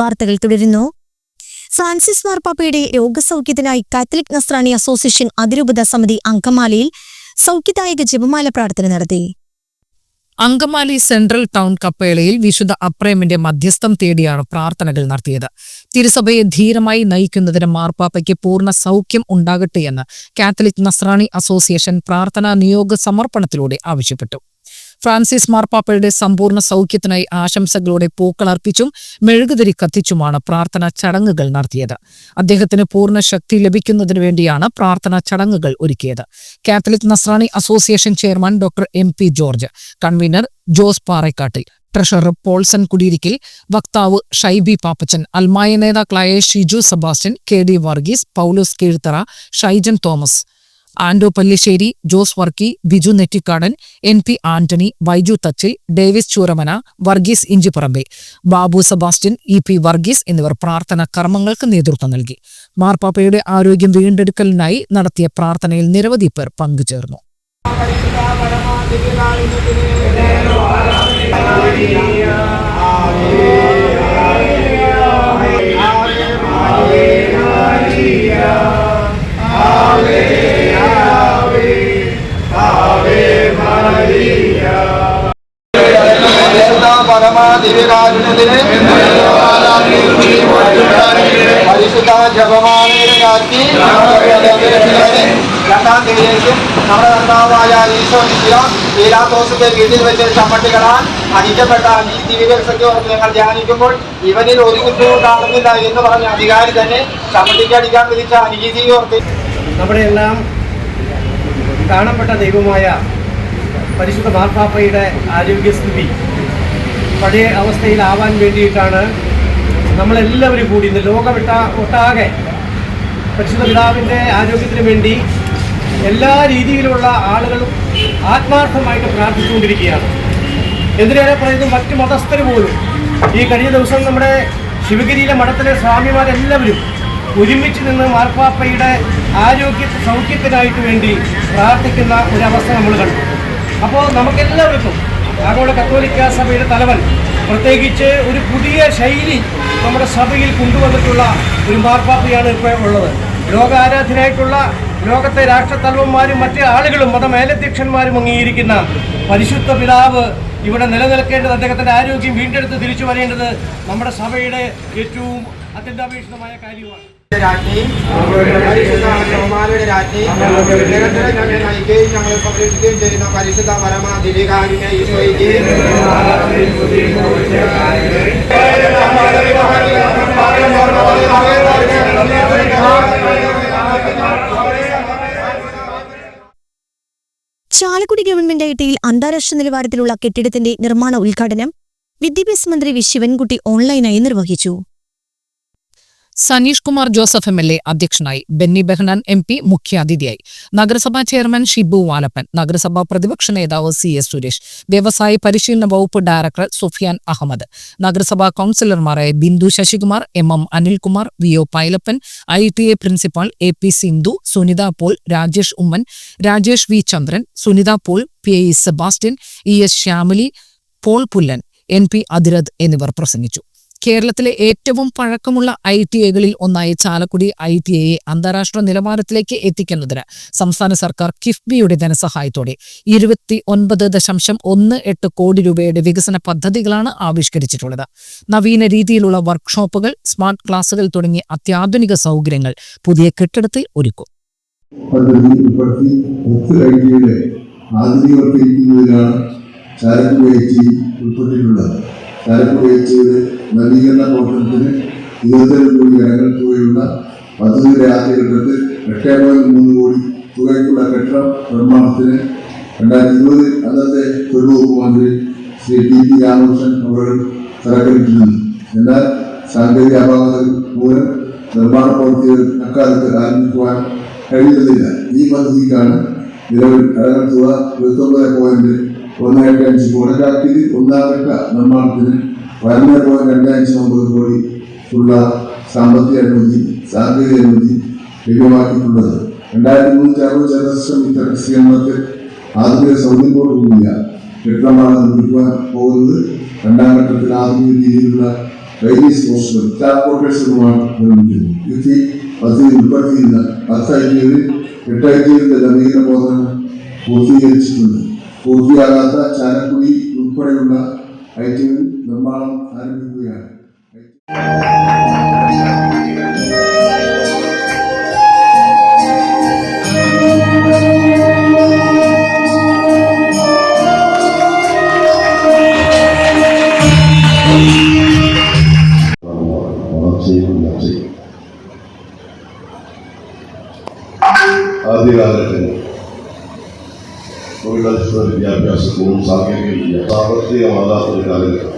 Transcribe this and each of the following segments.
വാർത്തകൾ തുടരുന്നു. ഫ്രാൻസിസ് മാർപ്പാപ്പയുടെ രോഗസൗഖ്യത്തിനായി കാത്തലിക് നസ്രാണി അസോസിയേഷൻ അതിരൂപത സമിതി അങ്കമാലിയിൽ സൗഖ്യദായക ജപമാല പ്രാർത്ഥന നടത്തി. അങ്കമാലി സെൻട്രൽ ടൗൺ കപ്പേളയിൽ വിശുദ്ധ അപ്രേമിന്റെ മധ്യസ്ഥം തേടിയാണ് പ്രാർത്ഥനകൾ നടത്തിയത്. തിരുസഭയെ ധീരമായി നയിക്കുന്നതിന് മാർപ്പാപ്പയ്ക്ക് പൂർണ സൗഖ്യം ഉണ്ടാകട്ടെ എന്ന് കാത്തലിക് നസ്രാണി അസോസിയേഷൻ പ്രാർത്ഥനാ നിയോഗ സമർപ്പണത്തിലൂടെ ആവശ്യപ്പെട്ടു. ഫ്രാൻസിസ് മാർപ്പാപ്പയുടെ സമ്പൂർണ സൗഖ്യത്തിനായി ആശംസകളോടെ പൂക്കൾ അർപ്പിച്ചും മെഴുകുതിരി കത്തിച്ചുമാണ് പ്രാർത്ഥനാ ചടങ്ങുകൾ നടത്തിയത്. അദ്ദേഹത്തിന് പൂർണ ശക്തി ലഭിക്കുന്നതിനു വേണ്ടിയാണ് പ്രാർത്ഥനാ ചടങ്ങുകൾ ഒരുക്കിയത്. Catholic Nasrani association chairman doctor M. P. George convener Jose Parekattil treasurer Paulson Kudiyirikkal വക്താവ് ഷൈബി പാപ്പച്ചൻ അൽമായ നേതാക്കളായ Shiju Sebastian K D Varghese Paulose Keezhthara Shaijan Thomas Ando Pallissery Jose Varkey Biju Nettikkadan N P Antony Vaiju Thachil Davis Chooramana Varghese Injiparambe Babu Sebastian E P Varghese എന്നിവർ പ്രാർത്ഥന കർമ്മങ്ങൾക്ക് നേതൃത്വം നൽകി മാർപ്പാപ്പയുടെ ആരോഗ്യം വീണ്ടെടുക്കലിനായി നടത്തിയ പ്രാർത്ഥനയിൽ നിരവധി പേർ പങ്കുചേർന്നു നമ്മുടെ കർത്താവായ ഈശോ ലീലാത്തോസിന്റെ വീട്ടിൽ വെച്ച് ചമ്മട്ടികളാൽ അടിക്കപ്പെട്ട ഈ ദിവ്യസത്യം ഞങ്ങൾ ധ്യാനിക്കുമ്പോൾ ഇവനിൽ ഒരു കുറ്റവും കാണുന്നില്ല എന്ന് പറഞ്ഞ അധികാരി തന്നെ ചമ്മട്ടിക്ക് വിധിച്ച അനീതി ഓർത്തി നമ്മുടെ എല്ലാം കാണപ്പെട്ട ദൈവമായ പരിശുദ്ധ മാർപ്പാപ്പയുടെ ആരോഗ്യസ്ഥിതി പഴയ അവസ്ഥയിലാവാൻ വേണ്ടിയിട്ടാണ് നമ്മളെല്ലാവരും കൂടി ഇന്ന് ലോകമിട്ട ഒട്ടാകെ പരിശുദ്ധ പിതാവിന്റെ ആരോഗ്യത്തിന് വേണ്ടി എല്ലാ രീതിയിലുള്ള ആളുകളും ആത്മാർത്ഥമായിട്ട് പ്രാർത്ഥിച്ചുകൊണ്ടിരിക്കുകയാണ്. എന്തിനേറെ പറയുന്നത് മറ്റു മതസ്ഥർ പോലും ഈ കഴിഞ്ഞ ദിവസം നമ്മുടെ ശിവഗിരിയിലെ മഠത്തിലെ സ്വാമിമാരെല്ലാവരും ഒരുമിച്ച് നിന്ന് മാർപ്പാപ്പയുടെ ആരോഗ്യ സൗഖ്യത്തിനായിട്ട് വേണ്ടി പ്രാർത്ഥിക്കുന്ന ഒരവസ്ഥ നമ്മൾ കണ്ടു. അപ്പോൾ നമുക്കെല്ലാവർക്കും ആഗോള കത്തോലിക്ക സഭയുടെ തലവൻ. പ്രത്യേകിച്ച് ഒരു പുതിയ ശൈലി നമ്മുടെ സഭയിൽ കൊണ്ടുവന്നിട്ടുള്ള ഒരു മാർപ്പാപ്പയാണ് ഇപ്പോൾ ഉള്ളത്. ലോകാരാധനയായിട്ടുള്ള ലോകത്തെ രാഷ്ട്രത്തലവന്മാരും മറ്റ് ആളുകളും മതമേലധ്യക്ഷന്മാരും അംഗീകരിക്കുന്ന പരിശുദ്ധ പിതാവ് ഇവിടെ നിലനിൽക്കേണ്ടത് അദ്ദേഹത്തിന്റെ ആരോഗ്യം വീണ്ടെടുത്ത് തിരിച്ചു വരേണ്ടത് നമ്മുടെ സഭയുടെ ഏറ്റവും അത്യന്താപേക്ഷിതമായ കാര്യമാണ്. രാജ്ഞി പരിശുദ്ധ ജപമാലയുടെ രാജ്ഞി നിരന്തരം ഞങ്ങളെ നയിക്കുകയും ഞങ്ങളെ സംരക്ഷിക്കുകയും ചെയ്യുന്ന പരിശുദ്ധ പരമ ദിവികാരിനെ ഈശോയ്ക്ക്. ചാലക്കുടി ഗവൺമെന്റ് ഐ ടിയിൽ അന്താരാഷ്ട്ര നിലവാരത്തിലുള്ള കെട്ടിടത്തിന്റെ നിർമ്മാണ ഉദ്ഘാടനം വിദ്യാഭ്യാസ മന്ത്രി വി ശിവൻകുട്ടി ഓൺലൈനായി നിർവഹിച്ചു. Saneesh Kumar Joseph M L A അധ്യക്ഷനായി ബെന്നി ബെഹ്നാൻ എം പി മുഖ്യാതിഥിയായി. നഗരസഭാ ചെയർമാൻ ഷിബു വാലപ്പൻ നഗരസഭാ പ്രതിപക്ഷ നേതാവ് സി എസ് സുരേഷ് വ്യവസായ പരിശീലന വകുപ്പ് ഡയറക്ടർ സുഫിയാൻ അഹമ്മദ് നഗരസഭാ കൌൺസിലർമാരായ Bindu Sasikumar M M Anilkumar V O Pylappan I T A principal A P Sindhu Sunitha Paul Rajesh Oommen Rajesh V Chandran Sunitha Paul P A Sebastian E S Shyamali Paul Pullan N P Athirath എന്നിവർ പ്രസംഗിച്ചു. കേരളത്തിലെ ഏറ്റവും പഴക്കമുള്ള I T ഐകളിൽ ഒന്നായ Chalakudy I T ഐയെ അന്താരാഷ്ട്ര നിലവാരത്തിലേക്ക് എത്തിക്കുന്നതിന് സംസ്ഥാന സർക്കാർ കിഫ്ബിയുടെ ധനസഹായത്തോടെ ഇരുപത്തി ഒൻപത് ദശാംശം ഒന്ന് എട്ട് കോടി രൂപയുടെ വികസന പദ്ധതികളാണ് ആവിഷ്കരിച്ചിട്ടുള്ളത്. നവീന രീതിയിലുള്ള വർക്ക്ഷോപ്പുകൾ സ്മാർട്ട് ക്ലാസുകൾ തുടങ്ങിയ അത്യാധുനിക സൗകര്യങ്ങൾ പുതിയ കെട്ടിടത്തിൽ ഒരുക്കും. ആധുനികവൽക്കരിക്കുന്നതിനാണ് ചാലക്കുടി ഐ ടി ഉൾപ്പെട്ടിട്ടുള്ളത്. ചാലക്കുടി ഐ നവീകരണ പ്രവർത്തനത്തിന് ഇരുപത്തേഴ് കോടി കരങ്ങൾ തുകയുള്ള പദ്ധതിയുടെ ആദ്യഘട്ടത്തിൽ എട്ടേ പോയിന്റ് മൂന്ന് കോടി തുകയ്ക്കുള്ള കെട്ടിടം നിർമ്മാണത്തിന് രണ്ടായിരത്തി ഇരുപതിൽ അന്നത്തെ തൊഴിലുവകുപ്പ് മന്ത്രി ശ്രീ ടി പി രാമകൃഷ്ണൻ അവർ തറക്കല്ലിട്ടിരുന്നു എന്നാൽ സാങ്കേതിക അപാകതകൾ മൂലം നിർമ്മാണ പ്രവൃത്തികൾ അക്കാലത്ത് ആരംഭിക്കുവാൻ കഴിയുന്നില്ല. ഈ പദ്ധതിക്കാണ് നിലവിൽ കടകൾ തുക ഇരുപത്തൊമ്പത് പോയിന്റ് ഒന്ന് എട്ട് അഞ്ച് കോടിക്കാക്കിയത് ഒന്നാം ഘട്ട നിർമ്മാണത്തിന് പതിനൊന്ന് പോയിന്റ് രണ്ടായിരത്തി ഒമ്പത് കോടി ഉള്ള സാമ്പത്തിക അനുമതി സാങ്കേതിക അനുമതി ലഭ്യമാക്കിയിട്ടുള്ളത് രണ്ടായിരത്തി മുന്നൂറ്റി അറുപത് ചതുരശ്ര മീറ്റർ വിസ്തീർണത്തിൽ ആധുനിക സൗകര്യത്തോടു കൂടിയ കെട്ടിടമാണ് നിർമ്മിക്കുവാൻ പോകുന്നത് രണ്ടാം ഘട്ടത്തിൽ ആധുനിക രീതിയിലുള്ള വൈദ്യുതി സ്പോർട്സും ട്രാൻസ്പോർട്ടേഴ്സുമാണ് നിർമ്മിക്കുന്നത് യുദ്ധി പദ്ധതി ഉൾപ്പെടുത്തിയിരുന്ന പത്ത് ഐ ടി യുവിൽ എട്ട് ഐ ടി യുവിന്റെ നവീകരണ പ്രവർത്തനം പൂർത്തീകരിച്ചിട്ടുണ്ട് പൂർത്തിയാകാത്ത ചാലക്കുടി ഉൾപ്പെടെയുള്ള ഐ ടി യു നിർമ്മാണം ആരംഭിക്കുകയാണ്. വളർച്ചയും തൊഴിലധിഷ്ഠിത വിദ്യാഭ്യാസത്തിനും സാങ്കേതികവിദ്യ സാമ്പത്തികമാകാത്ത ഒരു കാലഘട്ടം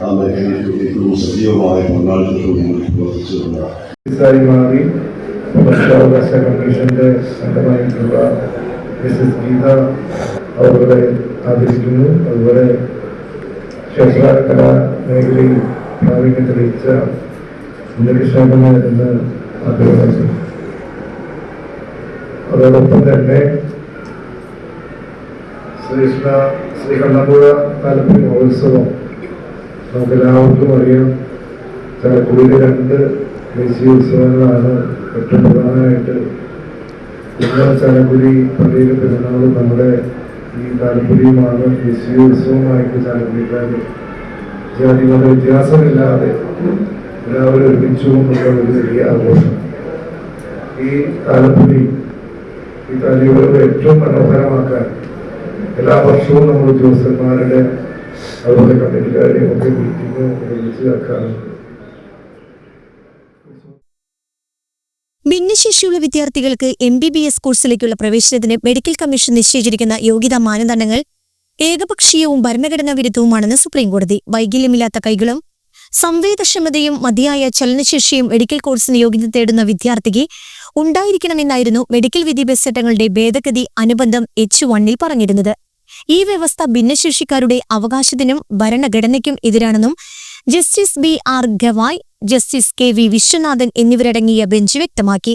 ആ മേഖലയിൽ ഏറ്റവും സജീവമായ പങ്കാളിത്തത്തോടും പ്രവർത്തിച്ചു വരുന്ന ഇതായി മാറി മനുഷ്യാവകാശ കമ്മീഷന്റെ അംഗമായിട്ടുള്ള മിസസ് ഗീത അവരുടെ ആദരിക്കുന്നു അതുപോലെ ക്ഷേത്രകലാ മേഖലയിൽ പ്രാവീണ്യം തെളിയിച്ച ഉണ്ണികൃഷ്ണന് എന്ന് ആഗ്രഹമുണ്ട് അതോടൊപ്പം തന്നെ ശ്രീകൃഷ്ണ ശ്രീ താലപ്പൊലി മഹോത്സവം നമുക്കെല്ലാവർക്കും അറിയാം. ചാലക്കുടിയിലെ രണ്ട് ദേശീയ ഉത്സവങ്ങളാണ് ഏറ്റവും പ്രധാനമായിട്ട്. ഇന്ന് ചാലക്കുടി പള്ളിയിലെ പെരുന്നാളും നമ്മുടെ ഈ താലപ്പൊലിയുമാണ് ദേശീയ ഉത്സവമായിട്ട് ചാലക്കുടിക്കാർ ജാതി മത വ്യത്യാസമില്ലാതെ എല്ലാവരും ഒരുമിച്ചുകൊണ്ടുള്ള ഒരു വലിയ ആഘോഷം. ഈ താലപ്പൊലി ഈ താലികളുടെ ഏറ്റവും മനോഹരമാക്കാൻ എല്ലാ വർഷവും നമ്മൾ ഉദ്യോഗസ്ഥന്മാരുടെ അതുപോലെ കമ്മിറ്റിക്കാരെയും ഒക്കെ മീറ്റിംഗ് മനസ്സിലാക്കാറുണ്ട് ഭിന്നശേഷിയുള്ള വിദ്യാർത്ഥികൾക്ക് എം ബി ബി എസ് കോഴ്സിലേക്കുള്ള പ്രവേശനത്തിന് മെഡിക്കൽ കമ്മീഷൻ നിശ്ചയിച്ചിരിക്കുന്ന യോഗ്യതാ മാനദണ്ഡങ്ങൾ ഏകപക്ഷീയവും ഭരണഘടനാ വിരുദ്ധവുമാണെന്ന് സുപ്രീംകോടതി. വൈകല്യമില്ലാത്ത കൈകളും സംവേദക്ഷമതയും മതിയായ ചലനശേഷിയും മെഡിക്കൽ കോഴ്സിന് യോഗ്യത തേടുന്ന വിദ്യാർത്ഥിക്ക് ഉണ്ടായിരിക്കണമെന്നായിരുന്നു മെഡിക്കൽ വിദ്യാഭ്യാസ ചട്ടങ്ങളുടെ ഭേദഗതി അനുബന്ധം എച്ച് വണ്ണിൽ പറഞ്ഞിരുന്നത്. ഈ വ്യവസ്ഥ ഭിന്നശേഷിക്കാരുടെ അവകാശത്തിനും ഭരണഘടനയ്ക്കും എതിരാണെന്നും justice B R Gavai justice K V Viswanathan എന്നിവരടങ്ങിയ ബെഞ്ച് വ്യക്തമാക്കി.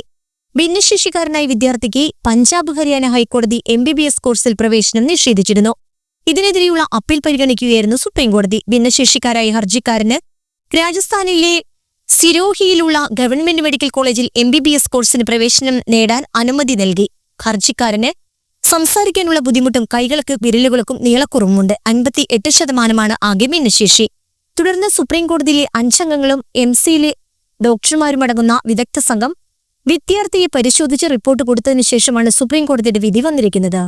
ഭിന്നശേഷിക്കാരനായ വിദ്യാർത്ഥിക്ക് പഞ്ചാബ് ഹരിയാന ഹൈക്കോടതി എം ബി ബി എസ് കോഴ്സിൽ പ്രവേശനം നിഷേധിച്ചിരുന്നു. ഇതിനെതിരെയുള്ള അപ്പീൽ പരിഗണിക്കുകയായിരുന്നു സുപ്രീംകോടതി. ഭിന്നശേഷിക്കാരായ ഹർജിക്കാരന് രാജസ്ഥാനിലെ സിരോഹിയിലുള്ള ഗവൺമെന്റ് മെഡിക്കൽ കോളേജിൽ എം ബി ബി എസ് കോഴ്സിന് പ്രവേശനം നേടാൻ അനുമതി നൽകി. ഹർജിക്കാരന് സംസാരിക്കാനുള്ള ബുദ്ധിമുട്ടും കൈകൾക്ക് വിരലുകൾക്കും നീളക്കുറവുമുണ്ട്. അൻപത്തി എട്ട് ശതമാനമാണ് ആകെ ഭിന്നശേഷി തുടർന്ന് സുപ്രീംകോടതിയിലെ അഞ്ചംഗങ്ങളും എം സിയിലെ ഡോക്ടർമാരുമടങ്ങുന്ന വിദഗ്ധ സംഘം വിദ്യാർത്ഥിയെ പരിശോധിച്ച് റിപ്പോർട്ട് കൊടുത്തതിനു ശേഷമാണ് സുപ്രീംകോടതിയുടെ വിധി വന്നിരിക്കുന്നത്.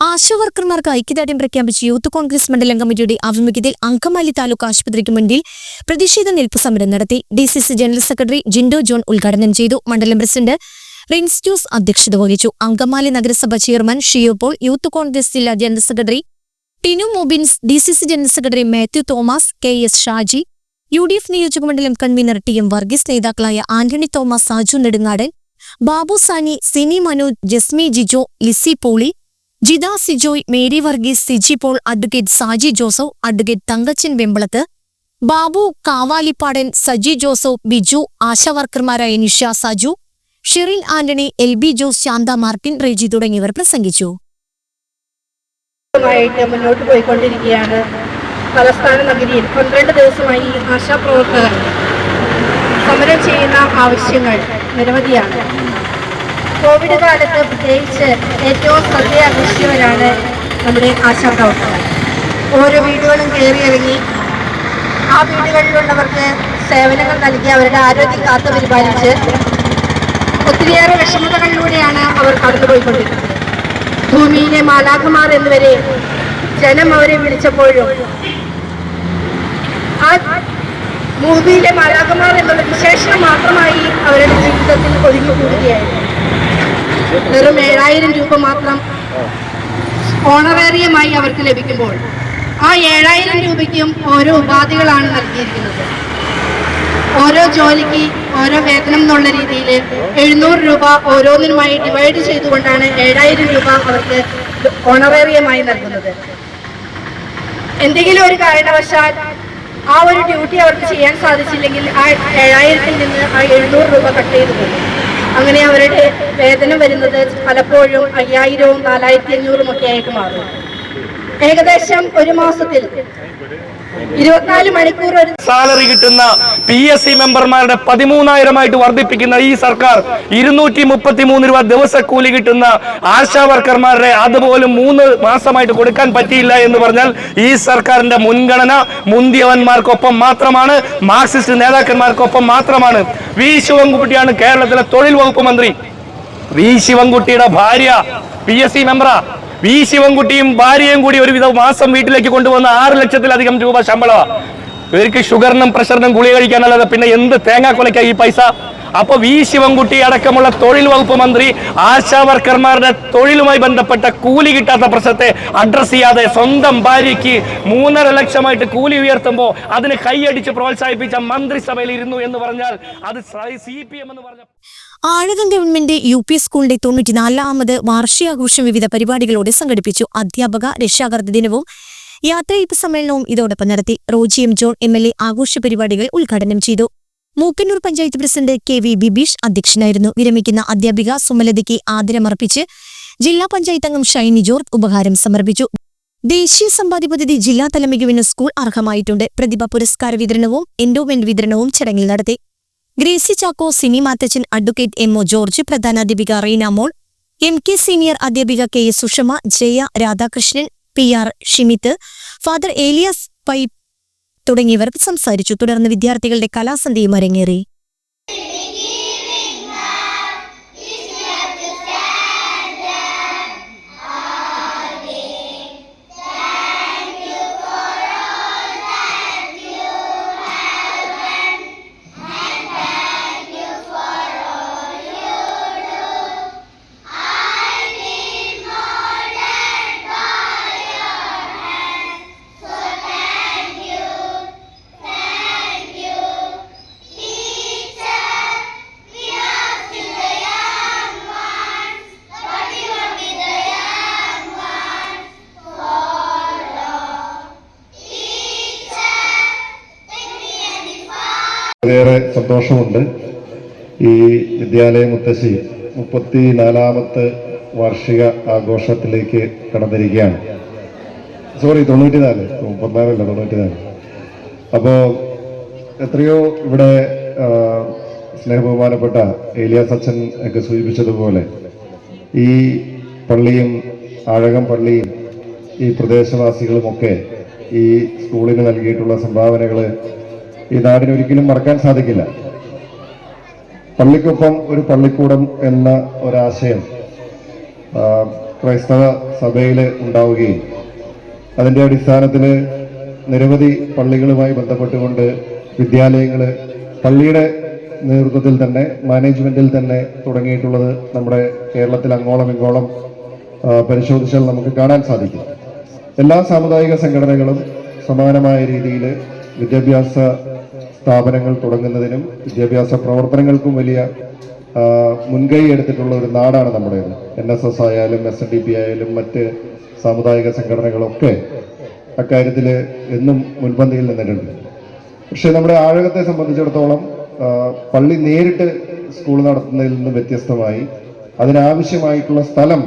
ആശാവർക്കർമാർക്ക് ഐക്യദാർഢ്യം പ്രഖ്യാപിച്ച് യൂത്ത് കോൺഗ്രസ് മണ്ഡലം കമ്മിറ്റിയുടെ ആഭിമുഖ്യത്തിൽ അങ്കമാലി താലൂക്ക് ആശുപത്രിക്ക് മുന്നിൽ പ്രതിഷേധ നിൽപ്പ് സമരം നടത്തി D C C general secretary Jindo John ഉദ്ഘാടനം ചെയ്തു. മണ്ഡലം പ്രസിഡന്റ് റിൻസ് ജോസ് അധ്യക്ഷത വഹിച്ചു. അങ്കമാലി നഗരസഭ chairman Shiyo Paul youth Congress ജില്ലാ general secretary Tinu Mobins D C C general secretary Mathew Thomas K S Shaji U D F നിയോജകമണ്ഡലം convener T M Varghese നേതാക്കളായ Antony Thomas Saju Nedungadan Babu Sani Sini Manoj Jasmi Jijo Lissy Poly Jitha Sijoy Mary Varghese Siji Paul advocate Saji Joseph advocate Thankachan Vembalathu Babu Kavalipadan Saji Joseph Biju ആശാവർക്കർമാരായ Nisha Saju Sherin Antony L B Jose Shantha Martin Reji തുടങ്ങിയവർ പ്രസംഗിച്ചു. മുന്നോട്ട് പോയിക്കൊണ്ടിരിക്കുകയാണ്. തലസ്ഥാന നഗരിയിൽ പന്ത്രണ്ട് ദിവസമായി ആശാപ്രവർത്തകർ സമരം ചെയ്യുന്ന ആവശ്യങ്ങൾ നിരവധിയാണ്. കോവിഡ് കാലത്ത് പ്രത്യേകിച്ച് ഏറ്റവും ശ്രദ്ധ ആകർഷിച്ചവരാണ് നമ്മുടെ ആശാപ്രവർത്തകർ ഓരോ വീടുകളും കയറിയിറങ്ങി ആ വീടുകളിലുള്ളവർക്ക് സേവനങ്ങൾ നൽകി അവരുടെ ആരോഗ്യം കാത്തു പരിപാലിച്ച് ഒത്തിരിയേറെ വിഷമതകളിലൂടെയാണ് അവർ കടന്നുപോയിക്കൊണ്ടിരിക്കുന്നത്. ഭൂമിയിലെ മാലാഖമാർ എന്നുവരെ ജനം അവരെ വിളിച്ചപ്പോഴും ആ ഭൂമിയിലെ മാലാഖമാർ എന്നുള്ള വിശേഷണം മാത്രമായി അവരുടെ ജീവിതത്തിൽ ഒതുങ്ങിക്കൂടുകയായിരുന്നു വെറും ഏഴായിരം രൂപ മാത്രം ഓണറേറിയമായി അവർക്ക് ലഭിക്കുമ്പോൾ ആ ഏഴായിരം രൂപയ്ക്കും ഓരോ ഉപാധികളാണ് നൽകിയിരിക്കുന്നത്. ഓരോ ജോലിക്ക് ഓരോ വേതനം എന്നുള്ള രീതിയിൽ എഴുന്നൂറ് രൂപ ഓരോന്നിനുമായി ഡിവൈഡ് ചെയ്തുകൊണ്ടാണ് ഏഴായിരം രൂപ അവർക്ക് ഓണറേറിയമായി നൽകുന്നത്. എന്തെങ്കിലും ഒരു കാരണവശാൽ ആ ഒരു ഡ്യൂട്ടി അവർക്ക് ചെയ്യാൻ സാധിച്ചില്ലെങ്കിൽ ആ ഏഴായിരത്തിൽ നിന്ന് ആ എഴുന്നൂറ് രൂപ കട്ട് ചെയ്തു പോകും. അങ്ങനെ അവരുടെ വേതനം വരുന്നത് പലപ്പോഴും അയ്യായിരവും നാലായിരത്തി അഞ്ഞൂറും ഒക്കെ ആയിട്ട് മാറും. ഏകദേശം ഒരു മാസത്തിൽ. ഇരുപത്തിനാല് മണിക്കൂർ സാലറി കിട്ടുന്ന പി എസ് സി മെമ്പർമാരുടെ പതിമൂന്നായിരമായിട്ട് വർദ്ധിപ്പിക്കുന്ന ഈ സർക്കാർ ഇരുന്നൂറ്റി മുപ്പത്തി മൂന്ന് രൂപ ദിവസക്കൂലി കിട്ടുന്ന ആശാ വർക്കർമാരുടെ അതുപോലും മൂന്ന് മാസമായിട്ട് കൊടുക്കാൻ പറ്റിയില്ല എന്ന് പറഞ്ഞാൽ ഈ സർക്കാരിന്റെ മുൻഗണന മുന്തിയവന്മാർക്കൊപ്പം മാത്രമാണ് മാർക്സിസ്റ്റ് നേതാക്കന്മാർക്കൊപ്പം മാത്രമാണ്. വി ശിവൻകുട്ടിയാണ് കേരളത്തിലെ തൊഴിൽ വകുപ്പ് മന്ത്രി. വി ശിവൻകുട്ടിയുടെ ഭാര്യ പി എസ് സി മെമ്പറാ. വി ശിവൻകുട്ടിയും ഭാര്യയും കൂടി ഒരു വിധം മാസം വീട്ടിലേക്ക് കൊണ്ടുവന്ന ആറ് ലക്ഷത്തിലധികം രൂപ ശമ്പളമാണ് ഇവർക്ക് ഷുഗറിനും പ്രഷറിനും ഗുളിക കഴിക്കാനല്ലാതെ പിന്നെ എന്ത് തേങ്ങാ കൊലയ്ക്കാ ഈ പൈസ? അപ്പൊ വി ശിവൻകുട്ടി അടക്കമുള്ള തൊഴിൽ വകുപ്പ് മന്ത്രി ആശാ വർക്കർമാരുടെ തൊഴിലുമായി ബന്ധപ്പെട്ട കൂലി കിട്ടാത്ത പ്രശ്നത്തെ അഡ്രസ് ചെയ്യാതെ സ്വന്തം ഭാര്യയ്ക്ക് മൂന്നര ലക്ഷമായിട്ട് കൂലി ഉയർത്തുമ്പോൾ അതിന് കൈയടിച്ച് പ്രോത്സാഹിപ്പിച്ച മന്ത്രിസഭയിൽ ഇരുന്നു എന്ന് പറഞ്ഞാൽ അത് സി എന്ന് പറഞ്ഞ ആഴകം ഗവൺമെന്റ് യു പി സ്കൂളിന്റെ തൊണ്ണൂറ്റിനാലാമത് വാർഷികാഘോഷം വിവിധ പരിപാടികളോടെ സംഘടിപ്പിച്ചു. അധ്യാപക രക്ഷാകർത്ത ദിനവും യാത്രയയപ്പ് സമ്മേളനവും ഇതോടൊപ്പം നടത്തി. Roji M John M L ആഘോഷ പരിപാടികൾ ഉദ്ഘാടനം ചെയ്തു. Mookkannoor panchayat president K V Bibeesh അധ്യക്ഷനായിരുന്നു. വിരമിക്കുന്ന അധ്യാപിക സുമലതയ്ക്ക് ആദരമർപ്പിച്ച് ജില്ലാ പഞ്ചായത്ത് അംഗം ഷൈനി ജോർജ് ഉപഹാരം സമർപ്പിച്ചു. ദേശീയ സമ്പാദ്യ പദ്ധതി ജില്ലാതല മികവിന് സ്കൂൾ അർഹമായിട്ടുണ്ട്. പ്രതിഭ പുരസ്കാര വിതരണവും എൻഡോമെന്റ് വിതരണവും ചടങ്ങിൽ നടത്തി. Gracy Chacko Sini advocate M O George പ്രധാനാധ്യാപിക Reena Mol M K senior അധ്യാപിക K S Sushama Jaya Radhakrishnan P R Shimith father Elias pipe തുടങ്ങിയവർ സംസാരിച്ചു. തുടർന്ന് വിദ്യാർത്ഥികളുടെ കലാസന്ധ്യയും അരങ്ങേറി. ഏറെ സന്തോഷമുണ്ട്. ഈ വിദ്യാലയ മുത്തശ്ശി മുപ്പത്തി നാലാമത്തെ വാർഷിക ആഘോഷത്തിലേക്ക് കടന്നിരിക്കുകയാണ്. സോറി തൊണ്ണൂറ്റിനാല്. മുപ്പത്തിനാലല്ല തൊണ്ണൂറ്റിനാല്. അപ്പോൾ എത്രയോ ഇവിടെ സ്നേഹബഹുമാനപ്പെട്ട ഏലിയാസ് അച്ഛൻ ഒക്കെ സൂചിപ്പിച്ചതുപോലെ ഈ പള്ളിയും ആഴകം പള്ളിയും ഈ പ്രദേശവാസികളുമൊക്കെ ഈ സ്കൂളിന് നൽകിയിട്ടുള്ള സംഭാവനകൾ ഈ നാടിന് ഒരിക്കലും മറക്കാൻ സാധിക്കില്ല. പള്ളിക്കൊപ്പം ഒരു പള്ളിക്കൂടം എന്ന ഒരാശയം ക്രൈസ്തവ സഭയിൽ ഉണ്ടാവുകയും അതിന്റെ അടിസ്ഥാനത്തിൽ നിരവധി പള്ളികളുമായി ബന്ധപ്പെട്ടുകൊണ്ട് വിദ്യാലയങ്ങൾ പള്ളിയുടെ നേതൃത്വത്തിൽ തന്നെ മാനേജ്മെന്റിൽ തന്നെ തുടങ്ങിയിട്ടുള്ളത് നമ്മുടെ കേരളത്തിൽ അങ്ങോളം ഇങ്ങോളം പരിശോധിച്ചാൽ നമുക്ക് കാണാൻ സാധിക്കും. എല്ലാ സാമുദായിക സംഘടനകളും സമാനമായ രീതിയിൽ വിദ്യാഭ്യാസ സ്ഥാപനങ്ങൾ തുടങ്ങുന്നതിനും വിദ്യാഭ്യാസ പ്രവർത്തനങ്ങൾക്കും വലിയ മുൻകൈ എടുത്തിട്ടുള്ള ഒരു നാടാണ് നമ്മുടേത്. എൻ എസ് എസ് ആയാലും എസ് എൻ ഡി പി ആയാലും മറ്റ് സാമുദായിക സംഘടനകളൊക്കെ അക്കാര്യത്തിൽ എന്നും മുൻപന്തിയിൽ നിന്നിട്ടുണ്ട്. പക്ഷേ നമ്മുടെ ആഴകത്തെ സംബന്ധിച്ചിടത്തോളം പള്ളി നേരിട്ട് സ്കൂൾ നടത്തുന്നതിൽ നിന്ന് വ്യത്യസ്തമായി അതിനാവശ്യമായിട്ടുള്ള സ്ഥലം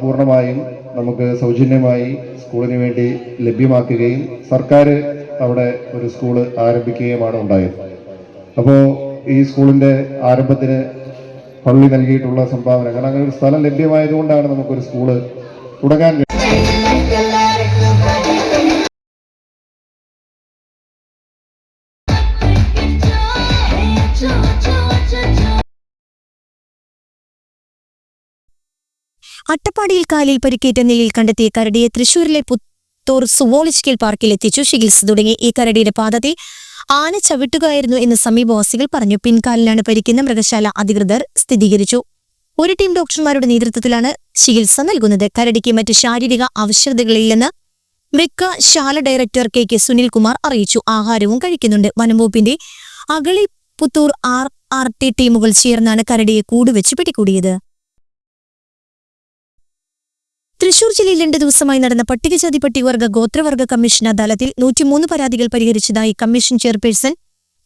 പൂർണമായും നമുക്ക് സൗജന്യമായി സ്കൂളിന് വേണ്ടി ലഭ്യമാക്കുകയും സർക്കാർ അവിടെ ഒരു സ്കൂൾ ആരംഭിക്കുകയുമാണ് ഉണ്ടായത് അപ്പോൾ ഈ സ്കൂളിന്റെ ആരംഭത്തിന് പള്ളി നൽകിയിട്ടുള്ള സംഭാവന കാരണം അങ്ങനെ ഒരു സ്ഥലം ലഭ്യമായതുകൊണ്ടാണ് നമുക്കൊരു സ്കൂൾ തുടങ്ങാൻ. അട്ടപ്പാടിയിൽ കാലിൽ പരിക്കേറ്റ നിലയിൽ കണ്ടെത്തിയ കരടിയെ തൃശൂരിലെ പുത്തൂർ സുവോളജിക്കൽ പാർക്കിൽ എത്തിച്ചു. ചികിത്സ തുടങ്ങി. ഈ കരടിയുടെ പാദത്തെ ആന ചവിട്ടുകയായിരുന്നു എന്ന് സമീപവാസികൾ പറഞ്ഞു. പിൻകാലിലാണ് പരിക്കുന്ന മൃഗശാല അധികൃതർ സ്ഥിരീകരിച്ചു. ഒരു ടീം ഡോക്ടർമാരുടെ നേതൃത്വത്തിലാണ് ചികിത്സ നൽകുന്നത്. കരടിക്ക് മറ്റ് ശാരീരിക ആവശ്യകതകളില്ലെന്ന് മൃഗശാല ഡയറക്ടർ കെ കെ സുനിൽകുമാർ അറിയിച്ചു. ആഹാരവും കഴിക്കുന്നുണ്ട്. വനംവകുപ്പിന്റെ Agali Puthur R R T ടീമുകൾ ചേർന്നാണ് കരടിയെ കൂടുവെച്ച് പിടികൂടിയത്. തൃശൂർ ജില്ലയിൽ രണ്ട് ദിവസമായി നടന്ന പട്ടികജാതി പട്ടികവർഗ ഗോത്രവർഗ കമ്മീഷൻ അദാലത്തിൽ നൂറ്റിമൂന്ന് പരാതികൾ പരിഹരിച്ചതായി കമ്മീഷൻ ചെയർപേഴ്സൺ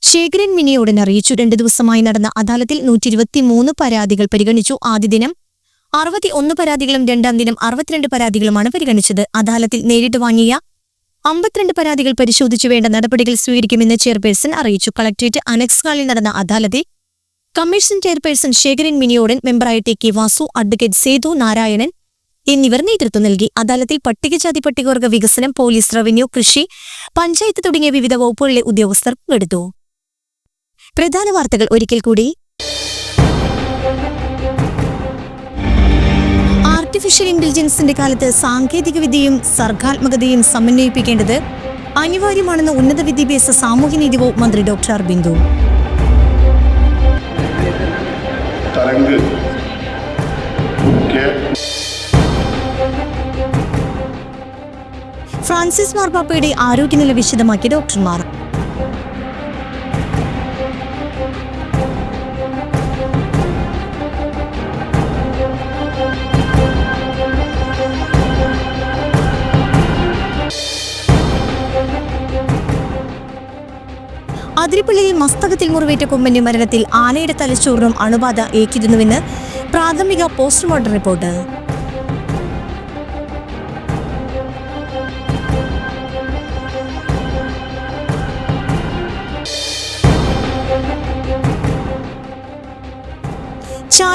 ശേഖരൻ മിനിയോടൻ അറിയിച്ചു. രണ്ട് ദിവസമായി നടന്ന അദാലത്തിൽ നൂറ്റി ഇരുപത്തിമൂന്ന് പരാതികൾ പരിഗണിച്ചു. ആദ്യ ദിനം അറുപത്തി ഒന്ന് പരാതികളും രണ്ടാം ദിനം അറുപത്തിരണ്ട് പരാതികളുമാണ് പരിഗണിച്ചത്. അദാലത്തിൽ നേരിട്ട് വാങ്ങിയ അമ്പത്തിരണ്ട് പരാതികൾ പരിശോധിച്ചു വേണ്ട നടപടികൾ സ്വീകരിക്കുമെന്ന് ചെയർപേഴ്സൺ അറിയിച്ചു. കളക്ടറേറ്റ് അനക്സ് ഹാളിൽ നടന്ന അദാലത്തിൽ commission chairperson Sekharan Miniyodan മെമ്പറായ T K Vasu advocate Sethu Narayanan എന്നിവർ നേതൃത്വം നൽകി. അദാലത്തിൽ പട്ടികജാതി പട്ടികവർഗ വികസനം പോലീസ് റവന്യൂ കൃഷി പഞ്ചായത്ത് തുടങ്ങിയ വിവിധ വകുപ്പുകളിലെ ഉദ്യോഗസ്ഥർ പങ്കെടുത്തു. പ്രധാന വാർത്തകൾ ഒരിക്കൽ കൂടി. ആർട്ടിഫിഷ്യൽ ഇന്റലിജൻസിന്റെ കാലത്ത് സാങ്കേതികവിദ്യയും സർഗാത്മകതയും സമന്വയിപ്പിക്കേണ്ടത് അനിവാര്യമാണെന്ന് ഉന്നത വിദ്യാഭ്യാസ സാമൂഹ്യനീതി വകുപ്പ് മന്ത്രി ഡോക്ടർ ആർ ഫ്രാൻസിസ് മാർപ്പാപ്പയുടെ ആരോഗ്യനില വിശദമാക്കി ഡോക്ടർമാർ. അതിരിപ്പള്ളിയിൽ മസ്തകത്തിൽ മുറിവേറ്റ കൊമ്പന്റെ മരണത്തിൽ ആനയുടെ തലച്ചോറിനും അണുബാധ ഏക്കിരുന്നുവെന്ന് പ്രാഥമിക പോസ്റ്റ്മോർട്ടം റിപ്പോർട്ട്.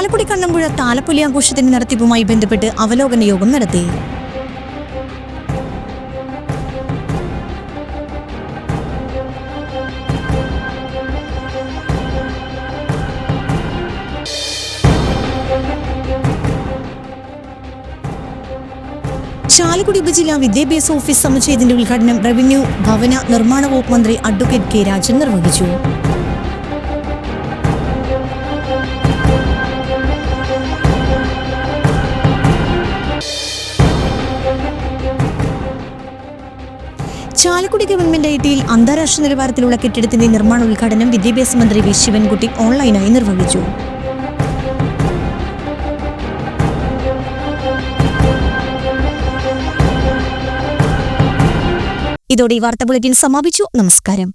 ചാലക്കുടി കണ്ണമ്പുഴ താലപ്പൊലി ആഘോഷത്തിന്റെ നടത്തിപ്പുമായി ബന്ധപ്പെട്ട് അവലോകന യോഗം നടത്തി. ചാലക്കുടി ഉപജില്ലാ വിദ്യാഭ്യാസ ഓഫീസ് സമുച്ചയത്തിന്റെ ഉദ്ഘാടനം റവന്യൂ ഭവന നിർമ്മാണ വകുപ്പ് മന്ത്രി അഡ്വക്കേറ്റ് കെ രാജൻ നിർവഹിച്ചു. ചാലക്കുടി ഗവൺമെന്റ് ഐ ടിയിൽ അന്താരാഷ്ട്ര നിലവാരത്തിലുള്ള കെട്ടിടത്തിന്റെ നിർമ്മാണ ഉദ്ഘാടനം വിദ്യാഭ്യാസ മന്ത്രി വി. ശിവൻകുട്ടി ഓൺലൈനായി നിർവഹിച്ചു. ഇതോടെ ഈ വാർത്താ ബുള്ളറ്റിൻ സമാപിച്ചു. നമസ്കാരം.